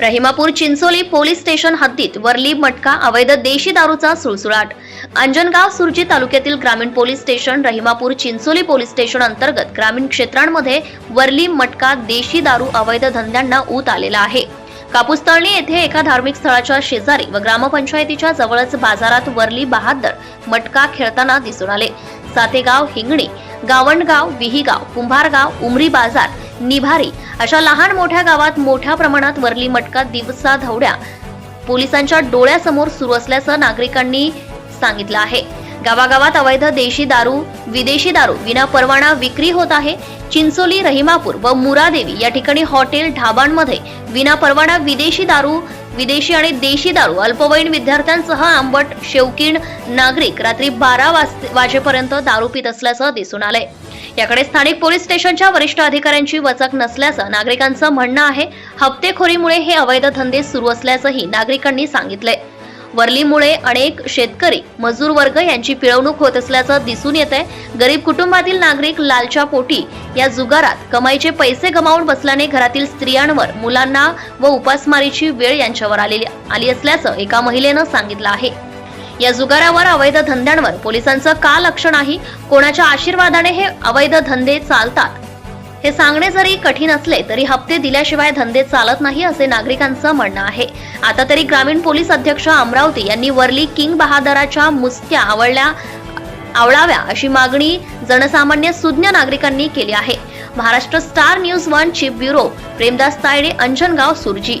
रहिमापूर Chincholi police station हद्दीत वरली मटका अवैध देशी दारूचा सुळसुळाट. अंजनगाव सुरजी तालुक्यातील ग्रामीण police station Rahimapur Chincholi police station अंतर्गत ग्रामीण क्षेत्रांमध्ये वरली मटका देशी दारू अवैध धंद्यांना ऊत आलेला आहे. कापूसतळणी येथे एका धार्मिक स्थळाच्या शेजारी व ग्रामपंचायतीच्या जवळच बाजारात वरली बहादर मटका खेळताना दिसून आले. सातेगाव हिंगणी गावंडगाव विहीगाव कुंभारगाव उमरी बाजार निभारी. अशा लहान मोठ्या गावात मोठ्या प्रमाणात वरली मटका दिवसा धवड्या पोलिसांच्या डोळ्यासमोर सुरू असल्याचं नागरिकांनी सांगितलं आहे. गावागावात अवैध देशी दारू विदेशी दारू विना परवाना विक्री होत आहे. चिंचोली रहिमापूर व मुरादेवी या ठिकाणी हॉटेल ढाबांमध्ये विना परवाना विदेशी दारू विदेशी आणि देशी दारू अल्पवयीन विद्यार्थ्यांसह आंबट शेवकीण नागरिक रात्री बारा वाजेपर्यंत दारू पित असल्याचं दिसून आलंय. याकडे स्थानिक पोलीस स्टेशनच्या वरिष्ठ अधिकाऱ्यांची वचक नसल्याचं नागरिकांचं म्हणणं आहे. हप्तेखोरीमुळे हे अवैध धंदे सुरू असल्याचंही नागरिकांनी सांगितलंय. वर्लीमुळे अनेक शेतकरी मजूर वर्ग यांची पिळवणूक होत असल्याचं दिसून येत आहे गरीब कुटुंबातील नागरिक लालच्या पोटी या जुगारात कमाईचे पैसे गमावून बसल्याने घरातील स्त्रियांवर मुलांना व उपासमारीची वेळ यांच्यावर आलेली आली असल्याचं एका महिलेनं सांगितलं आहे. या जुगारावर अवैध धंद्यांवर पोलिसांचं का लक्ष नाही? कोणाच्या आशीर्वादाने हे अवैध धंदे चालतात? हे सांगणे जरी कठीण असले तरी हप्ते दिल्याशिवाय धंदे चालत नाही असे नागरिकांचं म्हणणं आहे. आता तरी ग्रामीण पोलीस अध्यक्ष अमरावती यांनी वरली किंग बहादराच्या मुसक्या आवडल्या आवळाव्या अशी मागणी जनसामान्य सुज्ञ नागरिकांनी केली आहे. Maharashtra star news one chief bureau Premdas Tayde Anjangaon Surji.